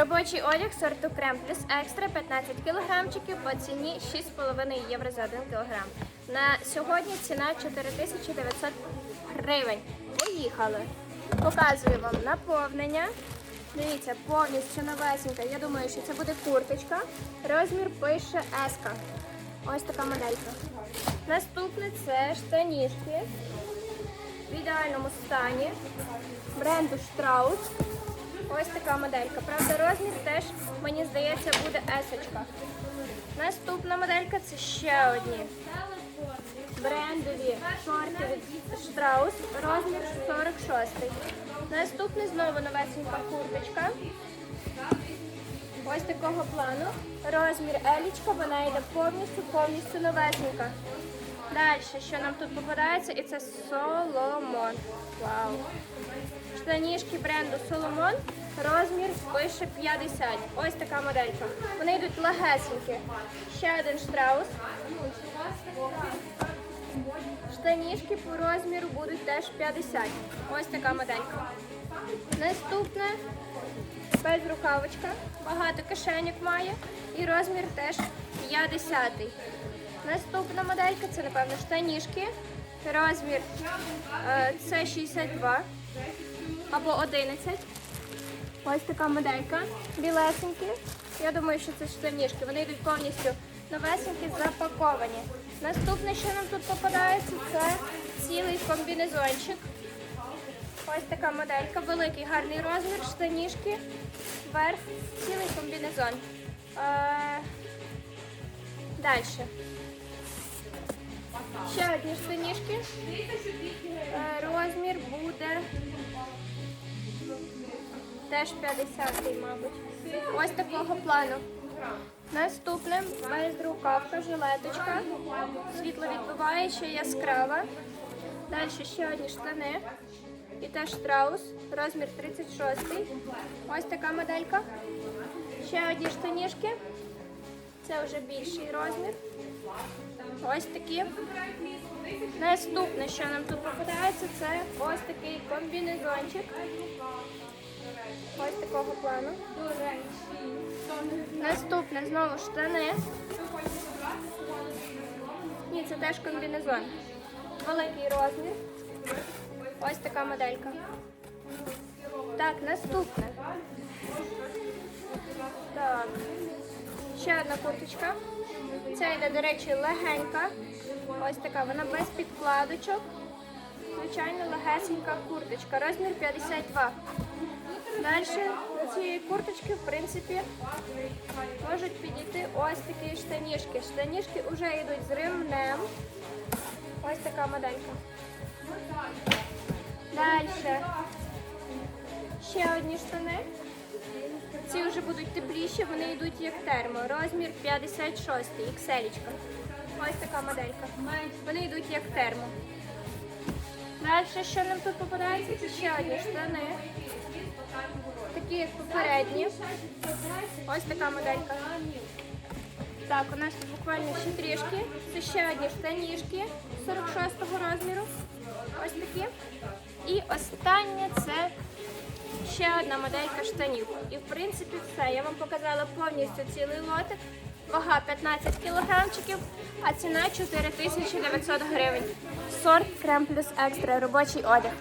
Робочий одяг сорту крем плюс екстра 15 кілограмчиків по ціні 6,5 євро за 1 кілограм. На сьогодні ціна 4900 гривень. Поїхали. Показую вам наповнення. Дивіться, повністю новесенька. Я думаю, що це буде курточка. Розмір пише S. Ось така моделька. Наступне це штанішки в ідеальному стані бренду Strauss. Ось така моделька. Правда, розмір теж, мені здається, буде есочка. Наступна моделька це ще одні. Брендові шорти від Strauss, розмір 46. Наступний знову новесенька курточка. Ось такого плану. Розмір елічка, вона йде повністю, повністю новесенька. Далі, що нам тут попадається, і це Соломон. Вау. Штанішки бренду Соломон. Розмір пише 50. Ось така моделька. Вони йдуть легесенькі. Ще один штраус. Штанішки по розміру будуть теж 50. Ось така моделька. Наступне безрукавочка. Багато кишеньок має. І розмір теж 50. Наступна моделька це, напевно, штанішки. Розмір е, це 62 або 11. Ось така моделька. Білесенькі. Я думаю, що це штанішки. Вони йдуть повністю новесенькі, запаковані. Наступне, що нам тут попадається, це цілий комбінезончик. Ось така моделька, великий гарний розмір, штанішки, верх, цілий комбінезон. Е, Далі. Ще одні штанішки. Е, Розмір буде теж 50 мабуть. Ось такого плану. Наступне безрукавка, жилеточка. Світло відбиваюча, яскрава. Далі ще одні штани. І теж страус, розмір 36. Ось така моделька. Ще одні штанішки. Це вже більший розмір. Ось такі. Наступне, що нам тут попадається, це ось такий комбінезончик. Ось такого плану. Наступне знову штани. Ні, це теж комбінезон. Великий розмір. Ось така моделька. Так, наступне. Так. Ще одна курточка. Це йде, до речі, легенька. Ось така, вона без підкладочок. Звичайно, легесенька курточка. Розмір 52. Далі до цієї курточки, в принципі, можуть підійти ось такі штанішки. Штанішки вже йдуть з ремнем. Ось така моделька. Далі. Ще одні штани. Ці вже будуть тепліші, вони йдуть як термо. Розмір 56, XL. Ось така моделька. Вони йдуть як термо. Далі, що нам тут попадається, це ще одні штани. Такі як попередні. Ось така моделька. Так, у нас тут буквально ще трішки. Це ще одні штанішки 46-го розміру. Ось такі. І останнє це ще одна моделька штанів. І в принципі все. Я вам показала повністю цілий лотик. Вага 15 кілограмчиків, а ціна 4900 гривень. Сорт крем плюс екстра, робочий одяг.